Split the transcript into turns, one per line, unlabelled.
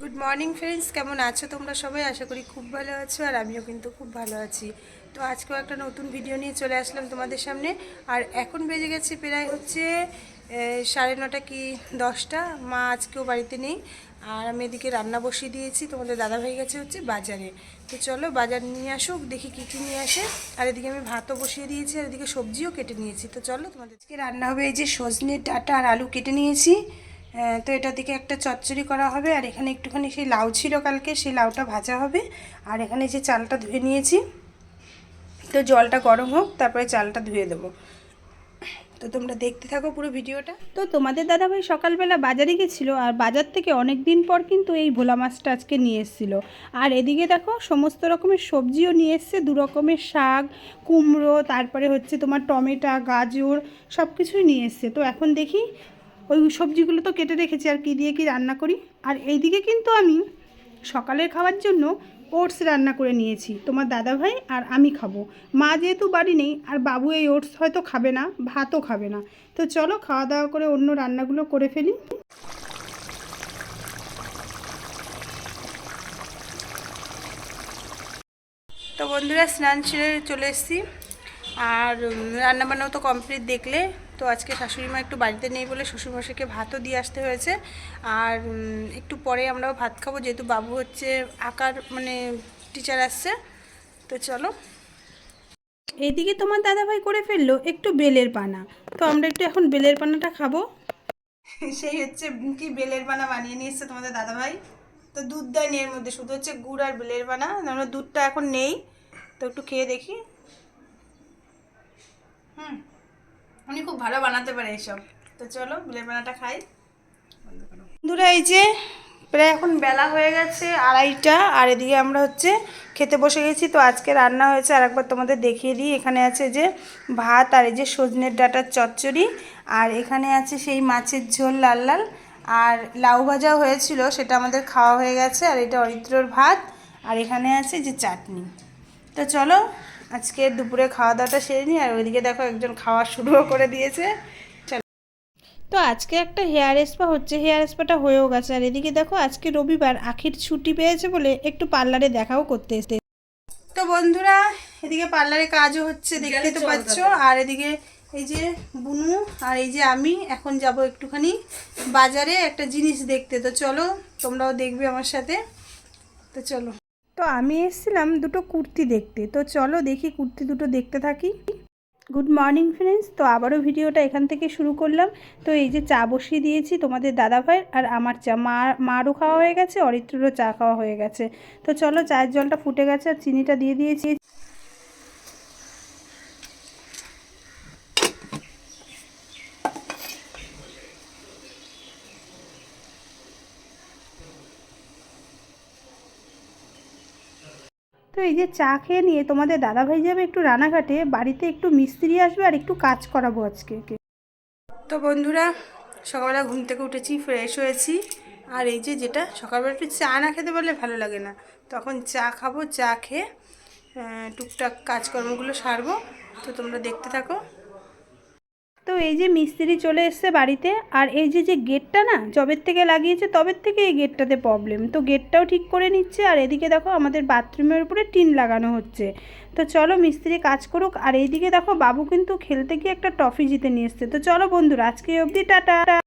Good morning friends কেমন আছো তোমরা সবাই? আশা করি খুব ভালো আছো আর আমিও কিন্তু খুব ভালো আছি। তো আজকেও একটা নতুন ভিডিও নিয়ে চলে আসলাম তোমাদের সামনে। আর এখন বেজে গেছে প্রায় হচ্ছে সাড়ে নটা কি দশটা। মা আজকেও বাড়িতে নেই। আর আমি এদিকে রান্না বসিয়ে দিয়েছি। তোমাদের দাদা ভাই গেছে হচ্ছে বাজারে। তো চলো বাজার নিয়ে আসুক, দেখি কী কী নিয়ে আসে। আর এদিকে আমি ভাতও বসিয়ে দিয়েছি আর এদিকে সবজিও কেটে নিয়েছি। তো চলো তোমাদের আজকে রান্না হবে এই যে সজনে ডাঁটা আর আলু কেটে নিয়েছি। তো এটা দিকে একটা চচ্চড়ি করা হবে, আর এখানে একটুখানি সেই লাউ ছিল কালকে, সেই লাউটা ভাজা হবে। আর এখানে যে চালটা ধুয়ে নিয়েছি, তো জলটা গরম হোক, তারপরে চালটা ধুয়ে দেবো। তো তোমরা দেখতে থাকো পুরো ভিডিওটা।
তো তোমাদের দাদাভাই সকালবেলা বাজারে গেছিল, আর বাজার থেকে অনেক দিন পর কিন্তু এই ভোলা মাছটা আজকে নিয়ে এসেছিল। আর এদিকে দেখো, সমস্ত রকমের সবজিও নিয়ে এসছে, দু রকমের শাক, কুমড়ো, তারপরে হচ্ছে তোমার টমেটো, গাজর সব কিছুই নিয়ে এসছে। তো এখন দেখি ওই সবজিগুলো তো কেটে রেখেছি আর কি দিয়ে কি রান্না করি? আর এইদিকে কিন্তু আমি সকালের খাওয়ার জন্য ওটস রান্না করে নিয়েছি, তোমার দাদাভাই আর আমি খাব। মা যেহেতু বাড়ি নেই আর বাবু এই ওটস হয়তো খাবে না, ভাতও খাবে না। তো চলো খাওয়া দাওয়া করে অন্য রান্নাগুলো করে ফেলি।
তো বন্ধুরা স্নান সেরে চলে এসেছি। আর রান্নাবান্নাও তো কমপ্লিট দেখলে। তো আজকে শাশুড়ি মা একটু বাড়িতে নেই বলে শ্বশুরমশাইকে ভাতও দিয়ে আসতে হয়েছে। আর একটু পরে আমরাও ভাত খাব যেহেতু বাবু হচ্ছে আঁকার মানে টিচার আসছে। তো চলো।
এইদিকে তোমার দাদাভাই করে ফেলল একটু বেলের পানা। তো আমরা একটু এখন বেলের পানাটা খাব।
সেই হচ্ছে কি বেলের পানা বানিয়ে নিয়ে এসছে তোমাদের দাদাভাই? তো দুধ দেয় দেয়নি এর মধ্যে শুধু হচ্ছে গুড় আর বেলের বানা আমরা দুধটা এখন নেই। তো একটু খেয়ে দেখি। হুম। উনি খুব ভালো বানাতে পারে এইসব। তো চলো, বেলের বানাটা খাই। বন্ধুরা, এই যে প্রায় এখন বেলা হয়ে গেছে আড়াইটা, আর এদিকে আমরা হচ্ছে খেতে বসে গেছি। তো আজকে রান্না হয়েছে আর একবার তোমাদের দেখিয়ে দিই। এখানে আছে যে ভাত আর এই যে সজনের ডাঁটার চচ্চড়ি, আর এখানে আছে সেই মাছের ঝোল লাল লাল। আর লাউ ভাজা হয়েছিল, সেটা আমাদের খাওয়া হয়ে গেছে। আর এটা অরিত্রর ভাত, আর এখানে আছে যে চাটনি। তো চলো আজকে দুপুরে খাওয়া দাওয়াটা সেরে নিই আর ওইদিকে দেখো একজন খাওয়া শুরুও করে দিয়েছে। চলো।
তো আজকে একটা হেয়ার স্পা হচ্ছে হেয়ার স্পাটা হয়েও গেছে। আর এদিকে দেখো আজকে রবিবার আখির ছুটি পেয়েছে বলে একটু পার্লারে দেখাও করতে এসে
তো বন্ধুরা এদিকে পার্লারে কাজও হচ্ছে দেখতে তো পাচ্ছ। আর এদিকে এই যে বুনু আর এই যে আমি এখন যাব একটুখানি বাজারে একটা জিনিস দেখতে। তো চলো তোমরাও দেখবে আমার সাথে। তো চলো।
তো আমি এসেছিলাম দুটো কুর্তি দেখতে। তো চলো দেখি কুর্তি দুটো দেখতে থাকি। গুড মর্নিং ফ্রেন্ডস তো আবারও ভিডিওটা এখান থেকে শুরু করলাম। তো এই যে চা বসিয়ে দিয়েছি তোমাদের দাদাভাইয়ের আর আমার চা, মা, মারও খাওয়া হয়ে গেছে, অরিত্ররও চা খাওয়া হয়ে গেছে। তো চলো চায়ের জলটা ফুটে গেছে আর চিনিটা দিয়ে দিয়েছি। তো এই যে চা খেয়ে নিয়ে তোমাদের দাদাভাই যাবে একটু রানাঘাটে, বাড়িতে একটু মিস্ত্রি আসবে আর একটু কাজ করাবো আজকে।
তো বন্ধুরা, সকালবেলা ঘুম থেকে উঠেছি ফ্রেশ হয়েছি। আর এই যে যেটা, সকালবেলা একটু চা না খেতে পারলে ভালো লাগে না। তখন চা খাব, চা খেয়ে টুকটাক কাজকর্মগুলো সারবো। তো তোমরা দেখতে থাকো।
তো এই যে মিস্ত্রি চলে এসছে বাড়িতে, আর এই যে যে গেটটা না জবের থেকে লাগিয়েছে, তবের থেকে এই গেটটাতে প্রবলেম তো গেটটাও ঠিক করে নিচ্ছে, আর এদিকে দেখো আমাদের বাথরুমের উপরে টিন লাগানো হচ্ছে। তো চলো মিস্ত্রি কাজ করুক, আর এইদিকে দেখো বাবু কিন্তু খেলতে গিয়ে একটা ট্রফি জিতে নিয়ে এসছে। তো চলো বন্ধুরা, আজকে অবধি, টাটা।